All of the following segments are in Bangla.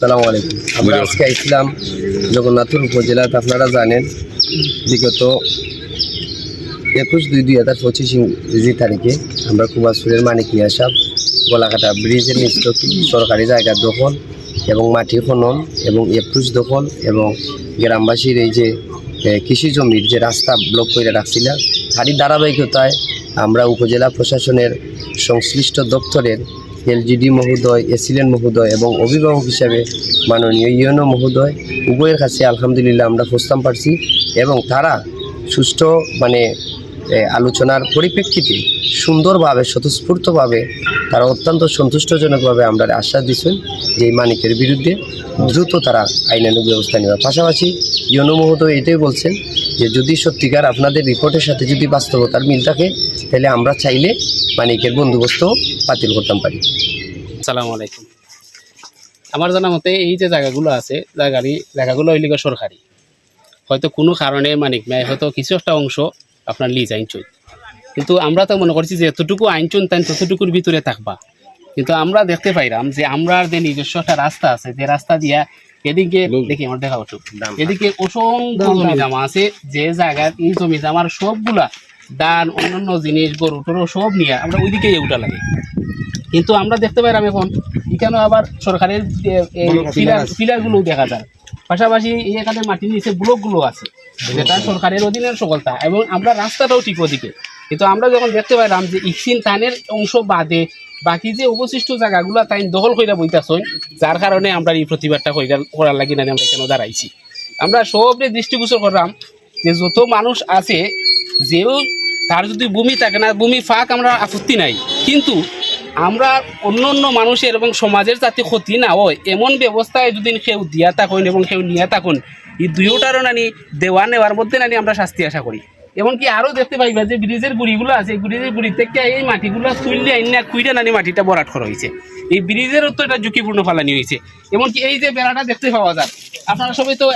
সালামু আলাইকুম। আমরা আজকে আসলাম জগন্নাথপুর উপজেলাতে আপনারা জানেন বিগত একুশ দুই দুই হাজার পঁচিশ ইংরেজি তারিখে আমরা কুমারপুরের মানিক মিয়া সাহেব গলাকাটা ব্রিজের নিচে সরকারি জায়গা দখল এবং মাটি খনন এবং একুশ দখল এবং গ্রামবাসীর এই যে কৃষি জমির যে রাস্তা ব্লক করে রাখছিল তারই ধারাবাহিকতায় আমরা উপজেলা প্রশাসনের সংশ্লিষ্ট দপ্তরের এলজিডি মহোদয় এসিলেন মহোদয় এবং অভিভাবক হিসাবে মাননীয় ইউএনও মহোদয়, উভয়ের কাছে আলহামদুলিল্লাহ আমরা প্রস্তাব পারছি এবং তারা সুষ্ঠু মানে আলোচনার পরিপ্রেক্ষিতে সুন্দরভাবে, স্বতঃস্ফূর্তভাবে তারা অত্যন্ত সন্তুষ্টজনকভাবে আমরা আশ্বাস দিচ্ছেন যে এই মানিকের বিরুদ্ধে দ্রুত তারা আইনানুগ ব্যবস্থা নেওয়ার পাশাপাশি ইউনো এটাই বলছেন যে যদি সত্যিকার আপনাদের রিপোর্টের সাথে যদি বাস্তবতার মিল থাকে, তাহলে আমরা চাইলে মানিকের বন্দোবস্ত বাতিল করতাম পারি। আসসালামু আলাইকুম। আমার জানা মতে এই যে জায়গাগুলো আছে জায়গারই জায়গাগুলো গিয়ে সরকারি। হয়তো কোনো কারণে মানিক মেয় হয়তো কিছু একটা অংশ আপনার লিজ আইনচুন কিন্তু আমরা তো মনে করছি যে এতটুকু আইনচুন তাই ততটুকুর ভিতরে থাকবা। কিন্তু আমরা দেখতে পাইলাম যে আমরা যে নিজস্ব একটা রাস্তা আছে যে রাস্তা দিয়া এদিকে দেখি আমার দেখা উঠুক এদিকে অসংখ্য জমি জামা আছে যে জায়গায় এই জমি জামার সবগুলা দান অন্যান্য জিনিস গরু টরু সব নিয়ে আমরা ওইদিকে উঠা লাগে। কিন্তু আমরা দেখতে পাইলাম এখন এখানে আবার সরকারের ফিলার ফিলারগুলো দেখা যায়। পাশাপাশি এখানে মাটির নিচে ব্লকগুলো আছে যেটা সরকারের অধীনের সকলতা এবং আমরা রাস্তাটাও ঠিক ওদিকে। কিন্তু আমরা যখন দেখতে পাইলাম যে ইকসিন তানের অংশ বাদে বাকি যে অবশিষ্ট জায়গাগুলো তাই দখল কইরা বইতাছই, যার কারণে আমরা এই প্রতিবাদটা করার লাগি না আমরা কেন দাঁড়াইছি। আমরা সবরে দৃষ্টিগোচর করলাম যে যত মানুষ আছে যেও তার যদি ভূমি থাকে না, ভূমি ফাঁক আমরা আপত্তি নাই। কিন্তু আমরা অন্য অন্য মানুষের এবং সমাজের যাতে ক্ষতি না হয়, এমন ব্যবস্থায় যদি কেউ দিয়া থাকুন এবং কেউ নিয়ে থাকুন, এই দুইটারও নানি দেওয়া নেওয়ার মধ্যে নানি আমরা শাস্তি আশা করি। এমনকি আরও দেখতে পাইবা যে ব্রিজের গুড়িগুলো আছে ব্রিজের গুড়ি থেকে এই মাটিগুলো তুললে আইনা না কুইটা নানি মাটিটা বরাট করা হয়েছে। এই ব্রিজেরও তো এটা ঝুঁকিপূর্ণ ফালানি হয়েছে। এমনকি এই যে বেড়াটা দেখতে পাওয়া যায়, আপনারা সবাই তো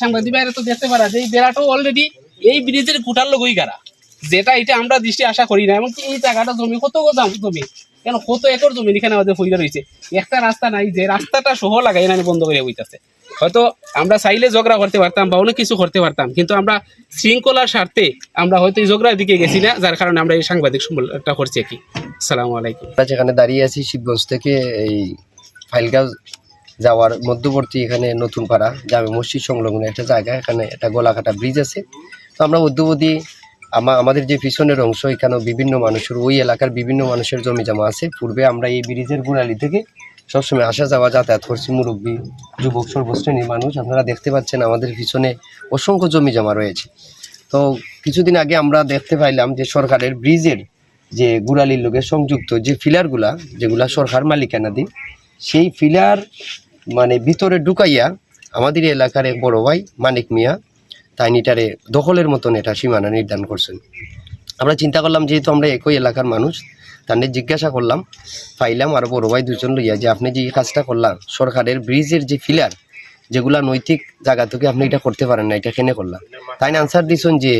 সাংবাদিক বাইরে তো দেখতে পারা যে এই বেড়াটাও অলরেডি এই ব্রিজের কুটার লোকই গাড়া যেটা এটা আমরা দৃষ্টি আশা করি না, এমনকি এই জায়গাটা জমি, কত দাম জমি? কেন, কত একর জমি এখানে আমাদের ফইরা রয়েছে? একটা রাস্তা নাই, যে রাস্তাটা সহ লাগাই এখানে বন্ধ করে বইতেছে। হয়তো আমরা চাইলে ঝগড়া করতে পারতাম বা অনেক কিছু করতে পারতাম, কিন্তু আমরা শৃঙ্খলার স্বার্থে আমরা হয়তো এই ঝগড়ার দিকে গেছি না, যার কারণে আমরা এই সাংবাদিক সম্মেলনটা করছি কি। আসসালামু আলাইকুম। যেখানে দাঁড়িয়ে আছি, শিবগঞ্জ থেকে এই ফাইলগাঁও যাওয়ার মধ্যবর্তী এখানে নতুন পাড়া জামে মসজিদ সংলগ্ন একটা জায়গা, এখানে একটা গোলাকাটা ব্রিজ আছে। তো আমরা মধ্যবর্তী আমাদের যে পিছনের অংশ, এখানেও বিভিন্ন মানুষের, ওই এলাকার বিভিন্ন মানুষের জমি জমা আছে। পূর্বে আমরা এই ব্রিজের গোড়ালি থেকে সবসময় আসা যাওয়া, যাতায়াত করছি। মুরব্বী, যুবক, সর্বশ্রেণীর মানুষ, আপনারা দেখতে পাচ্ছেন আমাদের পিছনে অসংখ্য জমি জমা রয়েছে। তো কিছুদিন আগে আমরা দেখতে পাইলাম যে সরকারের ব্রিজের যে গুড়ালির লোকে সংযুক্ত যে ফিলারগুলা, যেগুলা সরকার মালিকানা মালিকানাধীন, সেই ফিলার মানে ভিতরে ঢুকাইয়া আমাদের এলাকার এক বড় ভাই, মানিক মিয়া তাইনিটারে দখলের মতন এটা সীমানা নির্ধারণ করছেন। আমরা চিন্তা করলাম, যেহেতু আমরা একই এলাকার মানুষ তাদের জিজ্ঞাসা করলাম, পাইলাম আর বড় ভাই দুজন লইয়া যে আপনি যে কাজটা করলাম, সরকারের ব্রিজের যে ফিলার, যেগুলা নৈতিক জায়গা থেকে আপনি এটা করতে পারেন না, এটা কেনে করলাম? তাই আনসার দিছেন যে,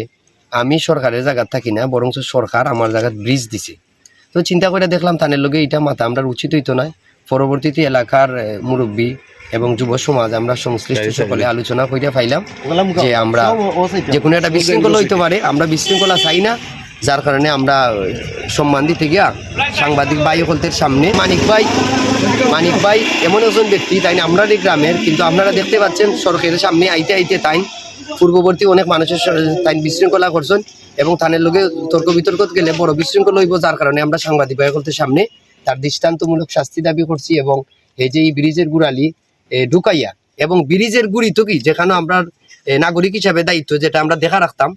আমি সরকারের জায়গা থাকি না বরং সরকার আমার জায়গায় ব্রিজ দিছে। তো চিন্তা করে দেখলাম তানের লগে এটা মাথা আমরা উচিত হইতো নয় পরবর্তীতে এলাকার মুরব্বী এবং যুব সমাজ আমরা সংশ্লিষ্ট সকলে আলোচনা করে পাইলাম যে আমরা যে কোনো একটা বিশৃঙ্খলা হইতে পারে আমরা বিশৃঙ্খলা চাই না যার কারণে আমরা সম্মান দিতে গিয়া সাংবাদিক ভাই হলতের সামনে মানিক ভাই মানিক ভাই এমন একজন ব্যক্তি তাই না আমরা এই গ্রামের কিন্তু আপনারা দেখতে পাচ্ছেন সরকারের সামনে আইতে আইতে তাই পূর্ববর্তী অনেক মানুষের তাই বিশৃঙ্খলা করছেন এবং তানের লোকে তর্ক বিতর্ক গেলে বড় বিশৃঙ্খলা হইব যার কারণে আমরা সাংবাদিক ভাই হলতের সামনে তার দৃষ্টান্তমূলক শাস্তি দাবি করছি এবং এই যে এই ব্রিজের গুড়ালি ঢুকাইয়া। এবং ব্রিজের গুড়ি তো কি যেখানে আমরা নাগরিক হিসাবে দায়িত্ব, যেটা আমরা দেখা রাখতাম,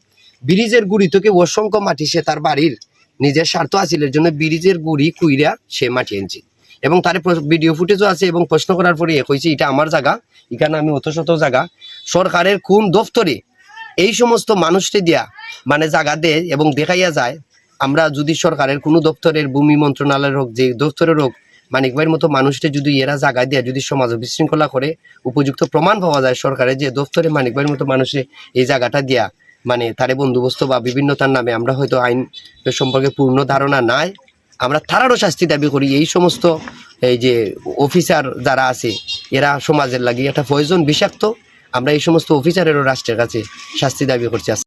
ব্রিজের গুড়ি থেকে অসংখ্য মাটি সে তার বাড়ির নিজের স্বার্থ হাসিলের জন্য ব্রিজের গুড়ি কুইরা সে মাটি এনেছে এবং তার ভিডিও ফুটেজও আছে এবং প্রশ্ন করার পরে কইছে এটা আমার জায়গা, এখানে আমি অত শত জায়গা। সরকারের কোন দপ্তরে এই সমস্ত মানুষকে দিয়া মানে জায়গা দেয় এবং দেখাইয়া যায়, আমরা যদি সরকারের কোনো দপ্তরের ভূমি মন্ত্রণালয়ের হোক, যে দপ্তরের হোক মানিক ভাইয়ের মতো মানুষকে যদি এরা জায়গায় দেয়, যদি সমাজ বিশৃঙ্খলা করে, উপযুক্ত প্রমাণ পাওয়া যায় সরকারের যে দপ্তরে মানিক ভাইয়ের মতো মানুষে এই জায়গাটা দিয়া মানে তারে বন্দোবস্ত বা বিভিন্নতার নামে আমরা হয়তো আইন সম্পর্কে পূর্ণ ধারণা নাই। আমরা তারারও শাস্তি দাবি করি, এই সমস্ত, এই যে অফিসার যারা আছে, এরা সমাজের লাগি একটা প্রয়োজন বিষাক্ত। আমরা এই সমস্ত অফিসারেরও রাষ্ট্রের কাছে শাস্তি দাবি করছি।